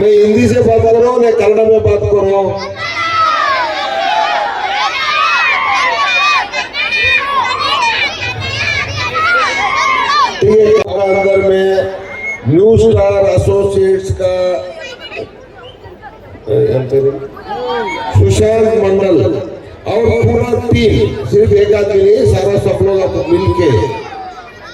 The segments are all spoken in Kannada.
मैं हिंदी से बात कर रहा हूँ, मैं कन्नड़ में बात कर रहा हूँ। अंदर में न्यू स्टार एसोसिएट्स का तो सुशांत मंडल और पूरा टीम सिर्फ़ एक आदमी नहीं सारा सपनों का तो मिल के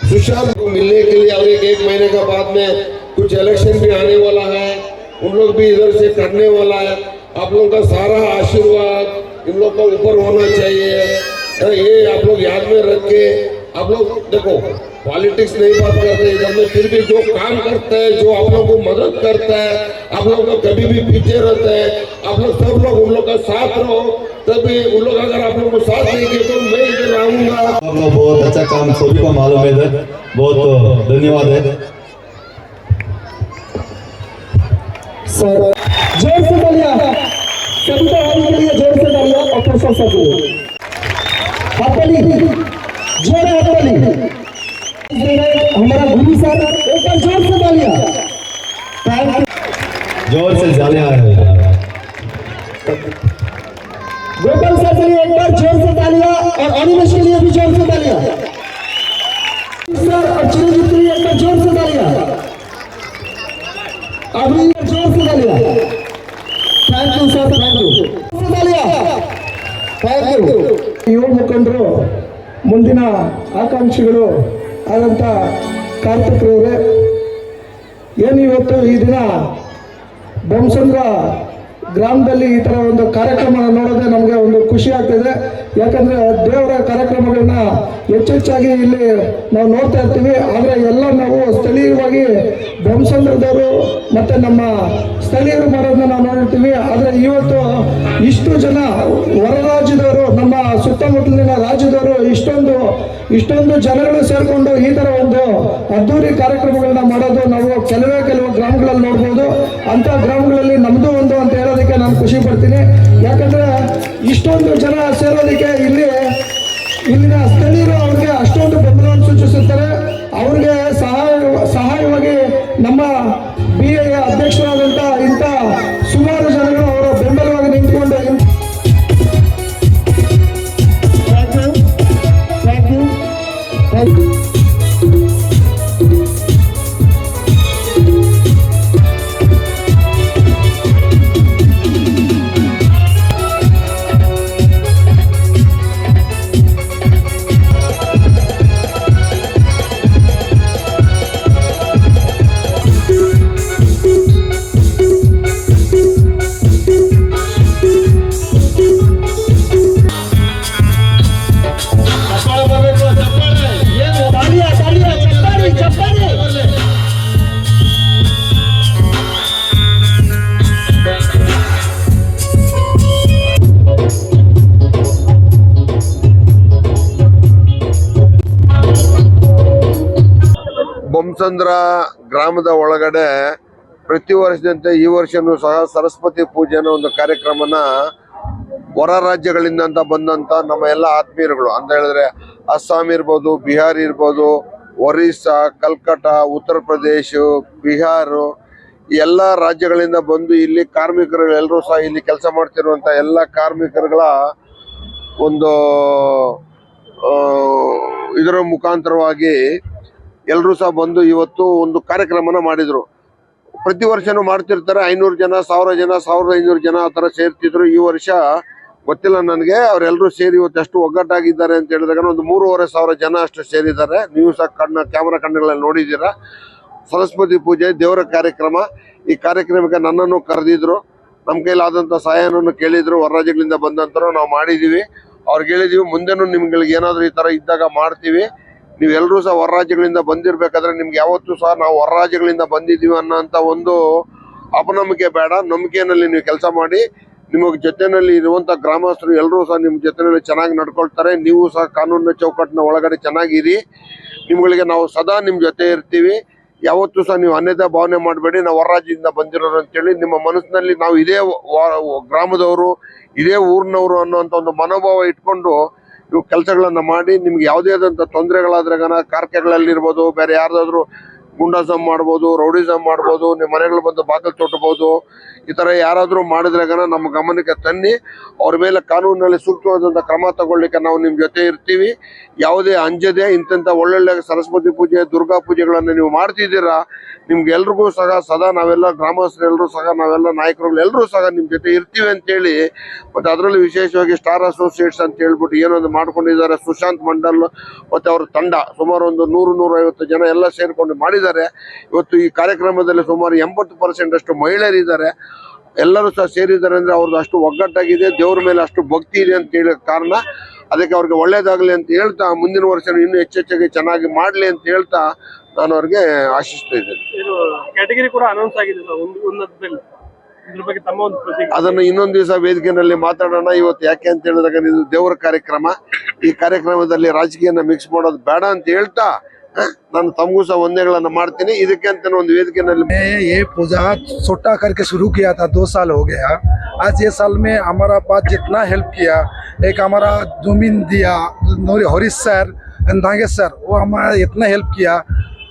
सुशांत को मिलने के लिए अब एक महीने का बाद में कुछ इलेक्शन भी आने वाला है। उन लोग भी इधर से करने वाला है। आप लोगों का सारा आशीर्वाद इन लोग का ऊपर होना चाहिए। ये आप लोग याद में रख के आप लोग देखो पॉलिटिक्स नहीं बात करते, इधर में फिर भी जो काम करता है, जो आप लोग को मदद करता है, आप लोग का कभी भी पीछे रहता है, आप लोग सब लोग उन लोग का साथ रहो। तभी उन लोग अगर आप लोग को साथ देंगे तो मैं इधर आऊँगा। आपका बहुत अच्छा काम सभी को मालूम है इधर। बहुत धन्यवाद है। सर ज़ोर से तालियाँ सविता भाई के लिए ज़ोर से तालियाँ और प्रशंसा के लिए हथली ज़ोर हथली हमारा गुरु सर एक बार ज़ोर से तालियाँ थैंक यू ज़ोर से जाने आ रहे हैं गोपाल सर के लिए एक बार ज़ोर से तालियाँ और अनिमेश के लिए भी ज़ोर से तालियाँ सर और चिरंजीव के लिए एक बार ज़ोर से तालियाँ अभी thank you sir thank you ಯುವ ಮುಖಂಡರು ಮುಂದಿನ ಆಕಾಂಕ್ಷಿಗಳು ಆದಂಥ ಕಾರ್ತಿಕರವರೇ ಏನು ಇವತ್ತು ಈ ದಿನ ಬೊಮ್ಸಂದ್ರ ಗ್ರಾಮದಲ್ಲಿ ಈ ಥರ ಒಂದು ಕಾರ್ಯಕ್ರಮ ನೋಡೋದೇ ನಮಗೆ ಒಂದು ಖುಷಿ ಆಗ್ತಿದೆ. ಯಾಕಂದ್ರೆ ದೇವರ ಕಾರ್ಯಕ್ರಮಗಳನ್ನ ಹೆಚ್ಚೆಚ್ಚಾಗಿ ಇಲ್ಲಿ ನಾವು ನೋಡ್ತಾ ಇರ್ತೀವಿ. ಆದರೆ ಎಲ್ಲ ನಾವು ಸ್ಥಳೀಯವಾಗಿ ಬೊಮ್ಸ ಮತ್ತು ನಮ್ಮ ಸ್ಥಳೀಯರು ಮಾಡೋದನ್ನ ನಾವು ನೋಡಿರ್ತೀವಿ. ಆದರೆ ಇವತ್ತು ಇಷ್ಟು ಜನ ಹೊರ ರಾಜ್ಯದವರು ನಮ್ಮ ಸುತ್ತಮುತ್ತಲಿನ ರಾಜ್ಯದವರು ಇಷ್ಟೊಂದು ಇಷ್ಟೊಂದು ಜನಗಳು ಸೇರಿಕೊಂಡು ಈ ಥರ ಒಂದು ಅದ್ದೂರಿ ಕಾರ್ಯಕ್ರಮಗಳನ್ನ ಮಾಡೋದು ನಾವು ಕೆಲವೇ ಕೆಲವು ಗ್ರಾಮಗಳಲ್ಲಿ ನೋಡ್ಬೋದು. ಅಂಥ ಗ್ರಾಮಗಳಲ್ಲಿ ನಮ್ಮದು ಒಂದು ಅಂತ ಹೇಳೋದಕ್ಕೆ ನಾನು ಖುಷಿ ಪಡ್ತೀನಿ. ಯಾಕಂದರೆ ಇಷ್ಟೊಂದು ಜನ ಸೇರೋದಕ್ಕೆ ಇಲ್ಲಿ ಬೊಮ್ಮಸಂದ್ರ ಗ್ರಾಮದ ಒಳಗಡೆ ಪ್ರತಿ ವರ್ಷದಂತೆ ಈ ವರ್ಷನೂ ಸಹ ಸರಸ್ವತಿ ಪೂಜೆನ ಒಂದು ಕಾರ್ಯಕ್ರಮನ ಹೊರ ರಾಜ್ಯಗಳಿಂದ ಅಂತ ಬಂದಂತ ನಮ್ಮ ಎಲ್ಲ ಆತ್ಮೀಯರುಗಳು. ಅಂತ ಹೇಳಿದ್ರೆ ಅಸ್ಸಾಂ ಇರ್ಬೋದು, ಬಿಹಾರ್ ಇರ್ಬೋದು, ಒರಿಸ್ಸಾ ಕಲ್ಕಟ್ಟ ಉತ್ತರ ಪ್ರದೇಶ, ಬಿಹಾರ ಎಲ್ಲ ರಾಜ್ಯಗಳಿಂದ ಬಂದು ಇಲ್ಲಿ ಕಾರ್ಮಿಕರು ಎಲ್ಲರೂ ಸಹ ಇಲ್ಲಿ ಕೆಲಸ ಮಾಡ್ತಿರುವಂತ ಎಲ್ಲ ಕಾರ್ಮಿಕರುಗಳ ಒಂದು ಇದರ ಮುಖಾಂತರವಾಗಿ ಎಲ್ಲರೂ ಸಹ ಬಂದು ಇವತ್ತು ಒಂದು ಕಾರ್ಯಕ್ರಮನ ಮಾಡಿದ್ರು. ಪ್ರತಿ ವರ್ಷನೂ ಮಾಡ್ತಿರ್ತಾರೆ, ಐನೂರು ಜನ, ಸಾವಿರ ಜನ, ಸಾವಿರದ ಐನೂರು ಜನ ಆ ಥರ ಸೇರ್ತಿದ್ರು. ಈ ವರ್ಷ ಗೊತ್ತಿಲ್ಲ ನನಗೆ ಅವರೆಲ್ಲರೂ ಸೇರಿ ಇವತ್ತು ಎಷ್ಟು ಒಗ್ಗಟ್ಟಾಗಿದ್ದಾರೆ ಅಂತ ಹೇಳಿದಾಗ ಒಂದು ಮೂರುವರೆ ಸಾವಿರ ಜನ ಅಷ್ಟು ಸೇರಿದ್ದಾರೆ. ನೀವು ಸಹ ಕಣ್ಣ, ಕ್ಯಾಮ್ರಾ ಕಣ್ಣುಗಳಲ್ಲಿ ನೋಡಿದ್ದೀರಾ. ಸರಸ್ವತಿ ಪೂಜೆ, ದೇವರ ಕಾರ್ಯಕ್ರಮ. ಈ ಕಾರ್ಯಕ್ರಮಕ್ಕೆ ನನ್ನನ್ನು ಕರೆದಿದ್ರು. ನಮ್ಮ ಕೈಲಾದಂಥ ಸಹಾಯನನ್ನು ಕೇಳಿದ್ರು. ಹೊರ ರಾಜ್ಯಗಳಿಂದ ನಾವು ಮಾಡಿದ್ದೀವಿ. ಅವ್ರಿಗೆ ಹೇಳಿದೀವಿ, ಮುಂದೆನೂ ನಿಮ್ಗಳಿಗೆ ಏನಾದರೂ ಈ ಥರ ಇದ್ದಾಗ ಮಾಡ್ತೀವಿ. ನೀವೆಲ್ಲರೂ ಸಹ ಹೊರ ರಾಜ್ಯಗಳಿಂದ ಬಂದಿರಬೇಕಾದ್ರೆ ನಿಮ್ಗೆ ಯಾವತ್ತೂ ಸಹ ನಾವು ಹೊರ ರಾಜ್ಯಗಳಿಂದ ಬಂದಿದ್ದೀವಿ ಅನ್ನೋಂಥ ಒಂದು ಅಪನಂಬಿಕೆ ಬೇಡ ನಂಬಿಕೆಯಲ್ಲಿ ನೀವು ಕೆಲಸ ಮಾಡಿ, ನಿಮಗೆ ಜೊತೆನಲ್ಲಿ ಇರುವಂತ ಗ್ರಾಮಸ್ಥರು ಎಲ್ಲರೂ ಸಹ ನಿಮ್ಮ ಜೊತೆನಲ್ಲಿ ಚೆನ್ನಾಗಿ ನಡ್ಕೊಳ್ತಾರೆ, ನೀವು ಸಹ ಕಾನೂನಿನ ಚೌಕಟ್ಟಿನ ಒಳಗಡೆ ಚೆನ್ನಾಗಿರಿ. ನಿಮ್ಗಳಿಗೆ ನಾವು ಸದಾ ನಿಮ್ಮ ಜೊತೆ ಇರ್ತೀವಿ. ಯಾವತ್ತೂ ಸಹ ನೀವು ಅನ್ಯತಾ ಭಾವನೆ ಮಾಡಬೇಡಿ, ನಾವು ಹೊರ ರಾಜ್ಯದಿಂದ ಬಂದಿರೋರು ಅಂತೇಳಿ ನಿಮ್ಮ ಮನಸ್ಸಿನಲ್ಲಿ ನಾವು ಇದೇ ಗ್ರಾಮದವರು, ಇದೇ ಊರಿನವರು ಅನ್ನೋಂಥ ಒಂದು ಮನೋಭಾವ ಇಟ್ಕೊಂಡು ನೀವು ಕೆಲಸಗಳನ್ನ ಮಾಡಿ ನಿಮ್ಗೆ ಯಾವುದೇ ಆದಂತ ತೊಂದರೆಗಳಾದ್ರೆ ಕಾರ್ಖಾನೆಗಳಲ್ಲಿ ಕಾರ್ಖೆಗಳಲ್ಲಿರ್ಬೋದು ಬೇರೆ ಯಾರ್ದಾದ್ರು ಗುಂಡಾಸಮ್ ಮಾಡ್ಬೋದು, ರೌಡಿಸಮ್ ಮಾಡ್ಬೋದು ನಿಮ್ಮ ಮನೆಗಳು ಬಂದು ಬಾಗಿಲು ತೊಟ್ಟಬಹುದು ಈ ತರ ಯಾರಾದ್ರೂ ಮಾಡಿದ್ರೆ ನಮ್ಮ ಗಮನಕ್ಕೆ ತನ್ನಿ. ಅವ್ರ ಮೇಲೆ ಕಾನೂನಿನಲ್ಲಿ ಸೂಕ್ತವಾದಂತ ಕ್ರಮ ತಗೊಳ್ಳಿಕ್ಕೆ ನಾವು ನಿಮ್ ಜೊತೆ ಇರ್ತೀವಿ. ಯಾವುದೇ ಅಂಜದೆ ಇಂತಿಂತ ಒಳ್ಳೊಳ್ಳೆ ಸರಸ್ವತಿ ಪೂಜೆ, ದುರ್ಗಾ ಪೂಜೆಗಳನ್ನ ನೀವು ಮಾಡ್ತಿದ್ದೀರಾ, ನಿಮ್ಗೆ ಎಲ್ರಿಗೂ ಸಹ, ಸದಾ ನಾವೆಲ್ಲ ಗ್ರಾಮಸ್ಥರೆಲ್ಲರೂ ಸಹ, ನಾವೆಲ್ಲ ನಾಯಕರುಗಳು ಎಲ್ಲರೂ ಸಹ ನಿಮ್ ಜೊತೆ ಇರ್ತೀವಿ ಅಂತೇಳಿ. ಮತ್ತೆ ಅದರಲ್ಲಿ ವಿಶೇಷವಾಗಿ ಸ್ಟಾರ್ ಅಸೋಸಿಯೇಟ್ಸ್ ಅಂತ ಹೇಳ್ಬಿಟ್ಟು ಏನೊಂದು ಮಾಡ್ಕೊಂಡಿದ್ದಾರೆ, ಸುಶಾಂತ್ ಮಂಡಲ್ ಮತ್ತೆ ಅವ್ರ ತಂಡ. ಸುಮಾರು ಒಂದು ನೂರು, ನೂರೈವತ್ತು ಜನ ಎಲ್ಲ ಸೇರ್ಕೊಂಡು ಮಾಡಿದ್ದಾರೆ. ಇವತ್ತು ಈ ಕಾರ್ಯಕ್ರಮದಲ್ಲಿ ಸುಮಾರು ಎಂಬತ್ತು ಪರ್ಸೆಂಟ್ ಅಷ್ಟು ಮಹಿಳೆಯರಿದ್ದಾರೆ ಎಲ್ಲರೂ ಸಹ ಸೇರಿದ್ದಾರೆ ಅಂದ್ರೆ ಅವ್ರದ್ದು ಅಷ್ಟು ಒಗ್ಗಟ್ಟಾಗಿದೆ. ದೇವ್ರ ಮೇಲೆ ಅಷ್ಟು ಭಕ್ತಿ ಇದೆ ಅಂತ ಹೇಳಿ ಕಾರಣ. ಅದಕ್ಕೆ ಅವ್ರಿಗೆ ಒಳ್ಳೇದಾಗಲಿ ಅಂತ ಹೇಳ್ತಾ ಮುಂದಿನ ವರ್ಷ ಇನ್ನೂ ಹೆಚ್ಚೆಚ್ಚಾಗಿ ಚೆನ್ನಾಗಿ ಮಾಡ್ಲಿ ಅಂತ ಹೇಳ್ತಾ ನಾನು ಅವ್ರಿಗೆ ಆಶಿಸ್ತಾ ಇದ್ದೇನೆ. ಇದು ಕ್ಯಾಟಗರಿ ಕೂಡ ಅನೌನ್ಸ್ ಆಗಿದೆ ಸರ್. ಒಂದು ಉನ್ನತದಲ್ಲಿ ಇದ್ರ ಬಗ್ಗೆ ತಮ್ಮ ಒಂದು ಪ್ರತಿಕ್ರಿಯೆ. ಅದನ್ನು ಇನ್ನೊಂದು ದಿವಸ ವೇದಿಕೆಯಲ್ಲಿ ಮಾತಾಡೋಣ. ಇವತ್ತು ಯಾಕೆ ಅಂತ ಹೇಳಿದಾಗ ಇದು ದೇವರ ಕಾರ್ಯಕ್ರಮ. ಈ ಕಾರ್ಯಕ್ರಮದಲ್ಲಿ ರಾಜಕೀಯನ ಮಿಕ್ಸ್ ಮಾಡೋದು ಬೇಡ ಅಂತ ಹೇಳ್ತಾ ನಾನು ತಮಗೂ ಸಹ ವಂದನೆಗಳನ್ನ ಮಾಡ್ತೀನಿ ಇದಕ್ಕೆ ಅಂತ ಒಂದು ವೇದಿಕೆಯಲ್ಲಿ ने ये पूजा छोटा करके शुरू किया था दो साल हो गया आज ये साल में हमारा पास जितना हेल्प किया एक हमारा जमीन दिया नूरी हरीश सर नागेश सर वो हमारा इतना हेल्प किया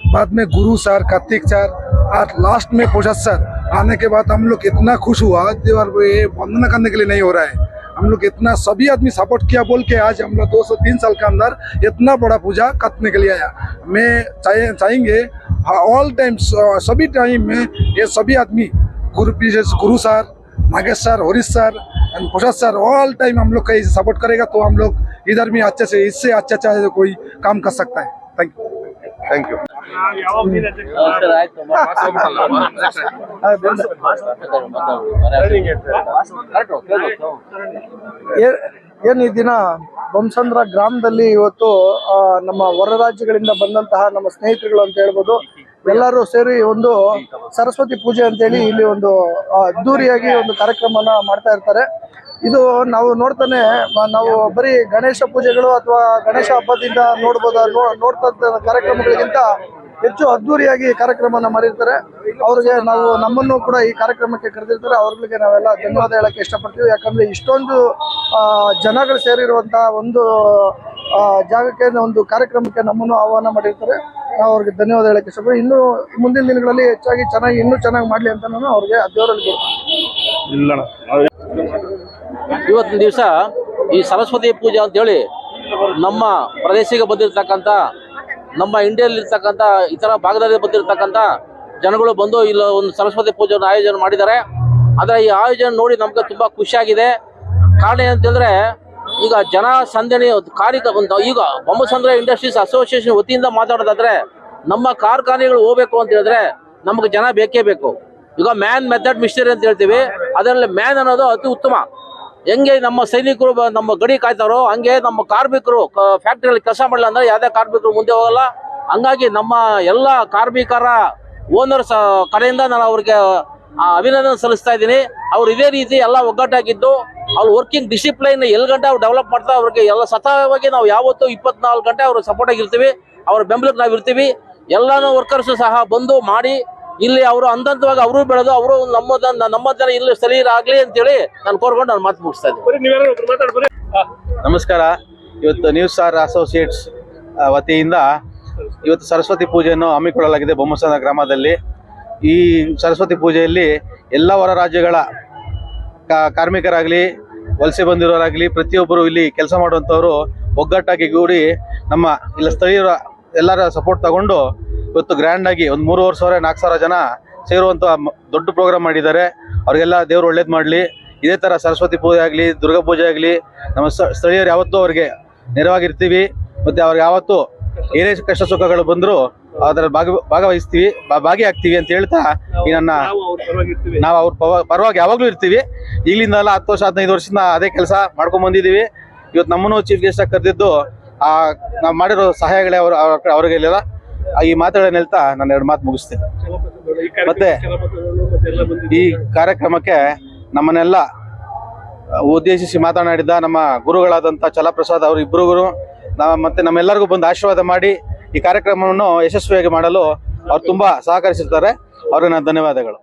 बाद में गुरु सर कार्तिक सर और लास्ट में पोषद सर आने के बाद हम लोग इतना खुश हुआ जो और ये वंदना करने के लिए नहीं हो रहा है हम लोग इतना सभी आदमी सपोर्ट किया बोल के आज हम लोग दो सौ तीन साल के अंदर इतना बड़ा पूजा करने के लिए आया। मैं चाहे चाहेंगे हाँ, ऑल टाइम सभी टाइम में ये सभी आदमी, Guru Guru sir Nagesh sir Harish sir and Prasad sir all time हम लोग का सपोर्ट करेगा तो हम लोग इधर भी अच्छे से, इससे अच्छा अच्छा कोई काम कर सकता है। थैंक यू थैंक यू ಏನು ಈ ದಿನ ಬಂಸಂದ್ರ ಗ್ರಾಮದಲ್ಲಿ ಇವತ್ತು ನಮ್ಮ ಹೊರ ರಾಜ್ಯಗಳಿಂದ ಬಂದಂತಹ ನಮ್ಮ ಸ್ನೇಹಿತರುಗಳು ಅಂತ ಹೇಳ್ಬೋದು, ಎಲ್ಲರೂ ಸೇರಿ ಒಂದು ಸರಸ್ವತಿ ಪೂಜೆ ಅಂತೇಳಿ ಇಲ್ಲಿ ಒಂದು ಅದ್ದೂರಿಯಾಗಿ ಒಂದು ಕಾರ್ಯಕ್ರಮನ ಮಾಡ್ತಾ ಇರ್ತಾರೆ. ಇದು ನಾವು ನೋಡ್ತಾನೆ ನಾವು ಬರೀ ಗಣೇಶ ಪೂಜೆಗಳು ಅಥವಾ ಗಣೇಶ ಹಬ್ಬದಿಂದ ನೋಡ್ಬೋದ, ನೋ- ನೋಡ್ತಾ ಕಾರ್ಯಕ್ರಮಗಳಿಗಿಂತ ಹೆಚ್ಚು ಅದ್ದೂರಿಯಾಗಿ ಕಾರ್ಯಕ್ರಮವನ್ನು ಮಾಡಿರ್ತಾರೆ. ಅವ್ರಿಗೆ ನಾವು ನಮ್ಮನ್ನು ಕೂಡ ಈ ಕಾರ್ಯಕ್ರಮಕ್ಕೆ ಕರೆದಿರ್ತಾರೆ. ಅವ್ರಿಗೆ ನಾವೆಲ್ಲ ಧನ್ಯವಾದ ಹೇಳಕ್ಕೆ ಇಷ್ಟಪಡ್ತೀವಿ. ಯಾಕಂದ್ರೆ ಇಷ್ಟೊಂದು ಜನಗಳು ಸೇರಿರುವಂತ ಒಂದು ಜಾಗಕ್ಕೆ, ಒಂದು ಕಾರ್ಯಕ್ರಮಕ್ಕೆ ನಮ್ಮನ್ನು ಆಹ್ವಾನ ಮಾಡಿರ್ತಾರೆ. ನಾವು ಅವ್ರಿಗೆ ಧನ್ಯವಾದ ಹೇಳಕ್ಕೆ ಇಷ್ಟಪಡ್ತೀವಿ. ಇನ್ನು ಮುಂದಿನ ದಿನಗಳಲ್ಲಿ ಹೆಚ್ಚಾಗಿ ಚೆನ್ನಾಗಿ, ಇನ್ನೂ ಚೆನ್ನಾಗಿ ಮಾಡ್ಲಿ ಅಂತ ನಾನು ಅವ್ರಿಗೆ ದೇವರಲ್ಲಿ ಇವತ್ತಿನ ದಿವಸ ಈ ಸರಸ್ವತಿ ಪೂಜೆ ಅಂತೇಳಿ ನಮ್ಮ ಪ್ರದೇಶಕ್ಕೆ ಬಂದಿರತಕ್ಕಂಥ, ನಮ್ಮ ಇಂಡಿಯಲ್ಲಿ ಇರ್ತಕ್ಕಂಥ, ಇತರ ಭಾಗದಲ್ಲಿ ಬಂದಿರತಕ್ಕಂಥ ಜನಗಳು ಬಂದು ಇಲ್ಲ ಒಂದು ಸರಸ್ವತಿ ಪೂಜೆಯನ್ನು ಆಯೋಜನೆ ಮಾಡಿದ್ದಾರೆ. ಆದರೆ ಈ ಆಯೋಜನೆ ನೋಡಿ ನಮಗೆ ತುಂಬ ಖುಷಿಯಾಗಿದೆ. ಕಾರಣ ಏನಂತಂದ್ರೆ ಈಗ ಜನ ಸಂದಣಿ ಕಾರ್ಯ ಒಂದು ಈಗ ಬೊಮ್ಮಸಂದ್ರ ಇಂಡಸ್ಟ್ರೀಸ್ ಅಸೋಸಿಯೇಷನ್ ವತಿಯಿಂದ ಮಾತಾಡೋದಾದ್ರೆ, ನಮ್ಮ ಕಾರ್ಖಾನೆಗಳು ಹೋಗ್ಬೇಕು ಅಂತ ಹೇಳಿದ್ರೆ ನಮಗೆ ಜನ ಬೇಕೇ ಬೇಕು. ಈಗ ಮ್ಯಾನ್ ಮೆಥಡ್ ಮಿಸ್ಟರಿ ಅಂತ ಹೇಳ್ತೀವಿ. ಅದರಲ್ಲಿ ಮ್ಯಾನ್ ಅನ್ನೋದು ಅತಿ ಉತ್ತಮ. ಹೆಂಗೆ ನಮ್ಮ ಸೈನಿಕರು ನಮ್ಮ ಗಡಿ ಕಾಯ್ತಾರೋ, ಹಂಗೆ ನಮ್ಮ ಕಾರ್ಮಿಕರು ಫ್ಯಾಕ್ಟ್ರಿಯಲ್ಲಿ ಕೆಲಸ ಮಾಡಲ್ಲ ಅಂದ್ರೆ ಯಾವುದೇ ಕಾರ್ಮಿಕರು ಮುಂದೆ ಹೋಗಲ್ಲ. ಹಂಗಾಗಿ ನಮ್ಮ ಎಲ್ಲ ಕಾರ್ಮಿಕರ ಓನರ್ಸ್ ಕಡೆಯಿಂದ ನಾನು ಅವ್ರಿಗೆ ಅಭಿನಂದನೆ ಸಲ್ಲಿಸ್ತಾ ಇದ್ದೀನಿ. ಅವ್ರು ಇದೇ ರೀತಿ ಎಲ್ಲ ಒಗ್ಗಟ್ಟಾಗಿದ್ದು, ಅವ್ರ ವರ್ಕಿಂಗ್ ಡಿಸಿಪ್ಲೈನ್ ಎಲ್ ಗಂಟೆ ಅವ್ರು ಡೆವಲಪ್ ಮಾಡ್ತಾ ಅವ್ರಿಗೆ ಎಲ್ಲ ಸತತವಾಗಿ ನಾವು ಯಾವತ್ತೂ ಇಪ್ಪತ್ನಾಲ್ಕು ಗಂಟೆ ಅವ್ರಿಗೆ ಸಪೋರ್ಟ್ ಆಗಿರ್ತೀವಿ. ಅವ್ರ ಬೆಂಬಲಕ್ಕೆ ನಾವು ಇರ್ತೀವಿ ಎಲ್ಲಾನು ವರ್ಕರ್ಸ್ ಸಹ ಬಂದು ಮಾಡಿ ಇಲ್ಲಿ ಅವರು ಹಂತವಾಗಿ ಅವರು ಬೆಳೆದು ಅವರು ನಮ್ಮ ನಮ್ಮ ಜನ ಇಲ್ಲಿ ಸ್ಥಳೀಯರಾಗ್ಲಿ ಅಂತೇಳಿ ನಾನು ಕೋರ್ಕೊಂಡು ನಾನು ಮಾತು ಮುಗಿಸ್ತಾ ಇದ್ದೀನಿ. ನಮಸ್ಕಾರ. ಇವತ್ತು ನ್ಯೂಸ್ ಸ್ಟಾರ್ ಅಸೋಸಿಯೇಟ್ಸ್ ವತಿಯಿಂದ ಇವತ್ತು ಸರಸ್ವತಿ ಪೂಜೆಯನ್ನು ಹಮ್ಮಿಕೊಳ್ಳಲಾಗಿದೆ ಬೊಮ್ಮಸನ ಗ್ರಾಮದಲ್ಲಿ. ಈ ಸರಸ್ವತಿ ಪೂಜೆಯಲ್ಲಿ ಎಲ್ಲ ಹೊರ ರಾಜ್ಯಗಳ ಕಾ- ಕಾರ್ಮಿಕರಾಗಲಿ ವಲಸೆ ಬಂದಿರೋರಾಗಲಿ ಪ್ರತಿಯೊಬ್ಬರು ಇಲ್ಲಿ ಕೆಲಸ ಮಾಡುವಂಥವರು ಒಗ್ಗಟ್ಟಾಗಿ ಕೂಡಿ ನಮ್ಮ ಇಲ್ಲ ಸ್ಥಳೀಯರ ಎಲ್ಲರ ಸಪೋರ್ಟ್ ತಗೊಂಡು ಇವತ್ತು ಗ್ರ್ಯಾಂಡ್ ಆಗಿ ಒಂದು ಮೂರುವರೆ ಸಾವಿರ ನಾಲ್ಕು ಸಾವಿರ ಜನ ಸೇರುವಂಥ ದೊಡ್ಡ ಪ್ರೋಗ್ರಾಮ್ ಮಾಡಿದ್ದಾರೆ. ಅವ್ರಿಗೆಲ್ಲ ದೇವ್ರು ಒಳ್ಳೇದು ಮಾಡಲಿ. ಇದೇ ಥರ ಸರಸ್ವತಿ ಪೂಜೆ ಆಗಲಿ ದುರ್ಗಾ ಪೂಜೆ ಆಗಲಿ ನಮ್ಮ ಸ್ಥಳೀಯರು ಯಾವತ್ತೂ ಅವ್ರಿಗೆ ನೆರವಾಗಿರ್ತೀವಿ. ಮತ್ತು ಅವ್ರಿಗೆ ಯಾವತ್ತೂ ಏನೇ ಕಷ್ಟ ಸುಖಗಳು ಬಂದರೂ ಅದರ ಭಾಗ ಭಾಗವಹಿಸ್ತೀವಿ ಭಾಗಿ ಭಾಗಿಯಾಗ್ತೀವಿ ಅಂತ ಹೇಳ್ತಾ ಈ ನನ್ನ ನಾವು ಅವ್ರ ಪರವಾಗಿ ಯಾವಾಗಲೂ ಇರ್ತೀವಿ. ಈಗಲಿಂದ ಎಲ್ಲ ಹತ್ತು ವರ್ಷ ಹದಿನೈದು ವರ್ಷದಿಂದ ಅದೇ ಕೆಲಸ ಮಾಡ್ಕೊಂಡ್ ಬಂದಿದ್ದೀವಿ. ಇವತ್ತು ನಮ್ಮನ್ನು ಚೀಫ್ ಗೆಸ್ಟ್ ಆಗಿ ಕರೆದಿದ್ದು ಆ ನಾವು ಮಾಡಿರೋ ಸಹಾಯಗಳೇ ಅವರು ಅವ್ರ- ಅವ್ರಿಗೆಲ್ಲ ಈ ಮಾತುಗಳನ್ನ ಹೇಳ್ತಾ ನಾನು ಎರಡು ಮಾತು ಮುಗಿಸ್ತೇನೆ. ಮತ್ತೆ ಈ ಕಾರ್ಯಕ್ರಮಕ್ಕೆ ನಮ್ಮನ್ನೆಲ್ಲ ಉದ್ದೇಶಿಸಿ ಮಾತನಾಡಿದ ನಮ್ಮ ಗುರುಗಳಾದಂಥ ಚಲಪ್ರಸಾದ್ ಅವರು ಇಬ್ಬರಿಗೂ ಮತ್ತೆ ನಮ್ಮೆಲ್ಲರಿಗೂ ಬಂದು ಆಶೀರ್ವಾದ ಮಾಡಿ ಈ ಕಾರ್ಯಕ್ರಮವನ್ನು ಯಶಸ್ವಿಯಾಗಿ ಮಾಡಲು ಅವ್ರು ತುಂಬಾ ಸಹಕರಿಸಿರ್ತಾರೆ. ಅವ್ರಿಗೆ ನನ್ನ ಧನ್ಯವಾದಗಳು.